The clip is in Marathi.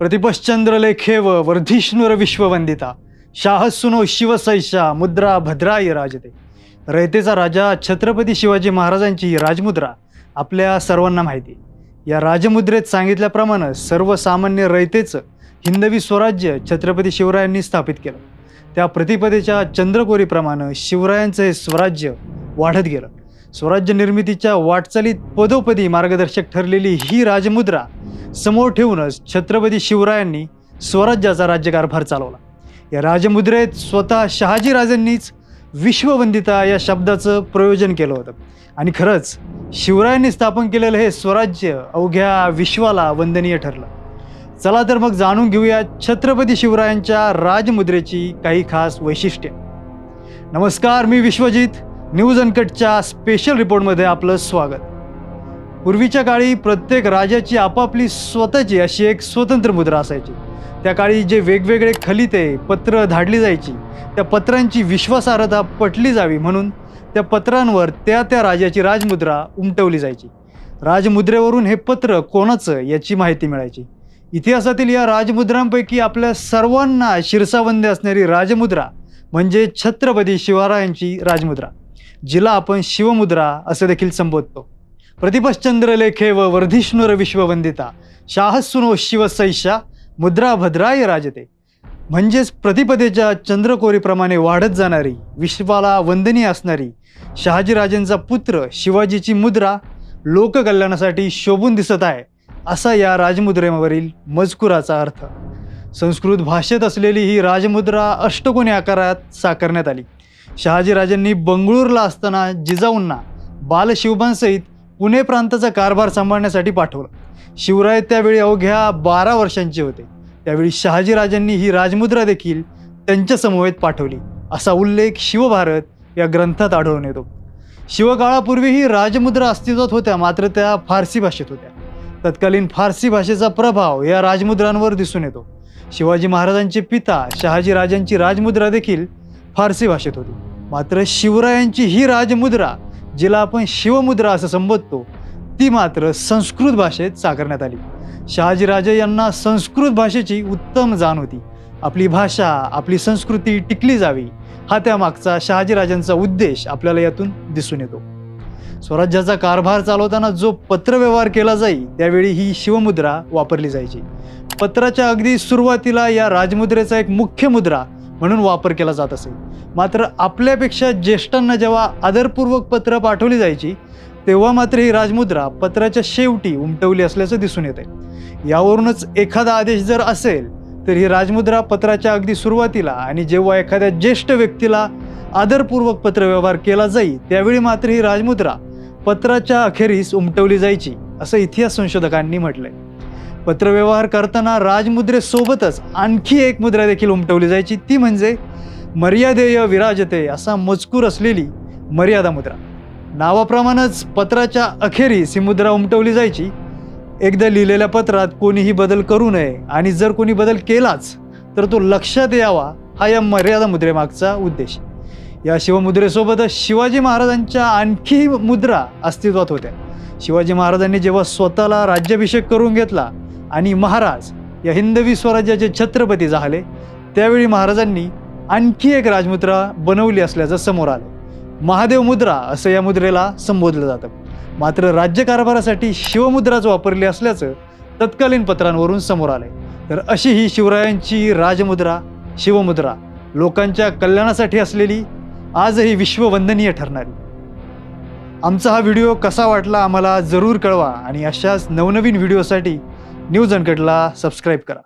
प्रतिपश्चंद्र लेखेव वर्धिष्णुर विश्ववंदिता शाहसुनो शिवसैषा मुद्रा भद्राय राजते. रयतेचा राजा छत्रपती शिवाजी महाराजांची राजमुद्रा आपल्या सर्वांना माहिती. या राजमुद्रेत सांगितल्याप्रमाणे सर्वसामान्य रयतेचं हिंदवी स्वराज्य छत्रपती शिवरायांनी स्थापित केलं. त्या प्रतिपदेच्या चंद्रकोरीप्रमाणे शिवरायांचं हे स्वराज्य वाढत गेलं. स्वराज्य निर्मितीच्या वाटचालीत पदोपदी मार्गदर्शक ठरलेली ही राजमुद्रा समोर ठेवूनच छत्रपती शिवरायांनी स्वराज्याचा राज्यकारभार चालवला. या राजमुद्रेत स्वतः शहाजीराजांनीच विश्ववंदिता या शब्दाचं प्रयोजन केलं होतं. आणि खरंच शिवरायांनी स्थापन केलेलं हे स्वराज्य अवघ्या विश्वाला वंदनीय ठरलं. चला तर मग जाणून घेऊया छत्रपती शिवरायांच्या राजमुद्रेची काही खास वैशिष्ट्ये. नमस्कार मी विश्वजित. न्यूज अनकटच्या स्पेशल रिपोर्टमध्ये आपलं स्वागत. पूर्वीच्या काळी प्रत्येक राजाची आपापली स्वतःची अशी एक स्वतंत्र मुद्रा असायची. त्या काळी जे वेगवेगळे खलिते पत्र धाडली जायची त्या पत्रांची विश्वासार्हता पटली जावी म्हणून त्या पत्रांवर त्या त्या राजाची राजमुद्रा उमटवली जायची. राजमुद्रेवरून हे पत्र कोणाचं याची माहिती मिळायची. इतिहासातील या राजमुद्रांपैकी आपल्या सर्वांना शिरसावंदी असणारी राजमुद्रा म्हणजे छत्रपती शिवरायांची राजमुद्रा जिला आपण शिवमुद्रा असं देखील संबोधतो. प्रतिपश्चंद्रलेखे व वर्धिष्णुर विश्ववंदिता शाहसुनो शिवसैषा मुद्रा भद्राय राजते. म्हणजेच प्रतिपदेच्या चंद्रकोरीप्रमाणे वाढत जाणारी विश्वाला वंदनीय असणारी शहाजीराजेंचा पुत्र शिवाजीची मुद्रा लोककल्याणासाठी शोभून दिसत आहे असा या राजमुद्रेवरील मजकुराचा अर्थ. संस्कृत भाषेत असलेली ही राजमुद्रा अष्टकोनी आकारात साकारण्यात आली. शहाजीराजांनी बंगळूरला असताना जिजाऊंना बालशिवबांसहित पुणे प्रांताचा कारभार सांभाळण्यासाठी पाठवलं. शिवराय त्यावेळी अवघ्या बारा वर्षांचे होते. त्यावेळी शहाजीराजांनी ही राजमुद्रा देखील त्यांच्या समवेत पाठवली. असा उल्लेख शिवभारत या ग्रंथात आढळून येतो. शिवकाळापूर्वी ही राजमुद्रा अस्तित्वात होत्या मात्र त्या फारसी भाषेत होत्या. तत्कालीन फारसी भाषेचा प्रभाव या राजमुद्रांवर दिसून येतो. शिवाजी महाराजांचे पिता शहाजी राजांची राजमुद्रा देखील फारसी भाषेत होती. मात्र शिवरायांची ही राजमुद्रा जिला आपण शिवमुद्रा असं संबोधतो ती मात्र संस्कृत भाषेत साकारण्यात आली. शहाजीराजे यांना संस्कृत भाषेची उत्तम जाण होती. आपली भाषा आपली संस्कृती टिकली जावी हा त्यामागचा शहाजीराजांचा उद्देश आपल्याला यातून दिसून येतो. स्वराज्याचा कारभार चालवताना जो पत्रव्यवहार केला जाई त्यावेळी ही शिवमुद्रा वापरली जायची. पत्राच्या अगदी सुरुवातीला या राजमुद्रेचा एक मुख्य मुद्रा म्हणून वापर केला जात असे. मात्र आपल्यापेक्षा ज्येष्ठांना जेव्हा आदरपूर्वक पत्र पाठवली जायची तेव्हा मात्र ही राजमुद्रा पत्राच्या शेवटी उमटवली असल्याचं दिसून येते. यावरूनच एखादा आदेश जर असेल तर ही राजमुद्रा पत्राच्या अगदी सुरुवातीला आणि जेव्हा एखाद्या ज्येष्ठ व्यक्तीला आदरपूर्वक पत्र व्यवहार केला जाई त्यावेळी मात्र ही राजमुद्रा पत्राच्या अखेरीस उमटवली जायची असं इतिहास संशोधकांनी म्हटलंय. पत्रव्यवहार करताना राजमुद्रेसोबतच आणखी एक मुद्रा देखील उमटवली जायची. ती म्हणजे मर्यादेय विराजते असा मजकूर असलेली मर्यादा मुद्रा. नावाप्रमाणेच पत्राच्या अखेरीस ही मुद्रा उमटवली जायची. एकदा लिहिलेल्या पत्रात कोणीही बदल करू नये आणि जर कोणी बदल केलाच तर तो लक्षात यावा हा या मर्यादा मुद्रेमागचा उद्देश. या शिवमुद्रेसोबतच शिवाजी महाराजांच्या आणखी मुद्रा अस्तित्वात होत्या. शिवाजी महाराजांनी जेव्हा स्वतःला राज्याभिषेक करून घेतला आणि महाराज या हिंदवी स्वराज्याचे छत्रपती झाले. त्यावेळी महाराजांनी आणखी एक राजमुद्रा बनवली असल्याचं समोर आलं. महादेव मुद्रा असं या मुद्रेला संबोधलं जातं. मात्र राज्यकारभारासाठी शिवमुद्राच वापरली असल्याचं तत्कालीन पत्रांवरून समोर आलंय. तर अशी ही शिवरायांची राजमुद्रा शिवमुद्रा लोकांच्या कल्याणासाठी असलेली आजही विश्ववंदनीय ठरणारी. आमचा हा व्हिडिओ कसा वाटला आम्हाला जरूर कळवा आणि अशाच नवनवीन व्हिडिओसाठी न्यूज अनकटला सबस्क्राईब करा.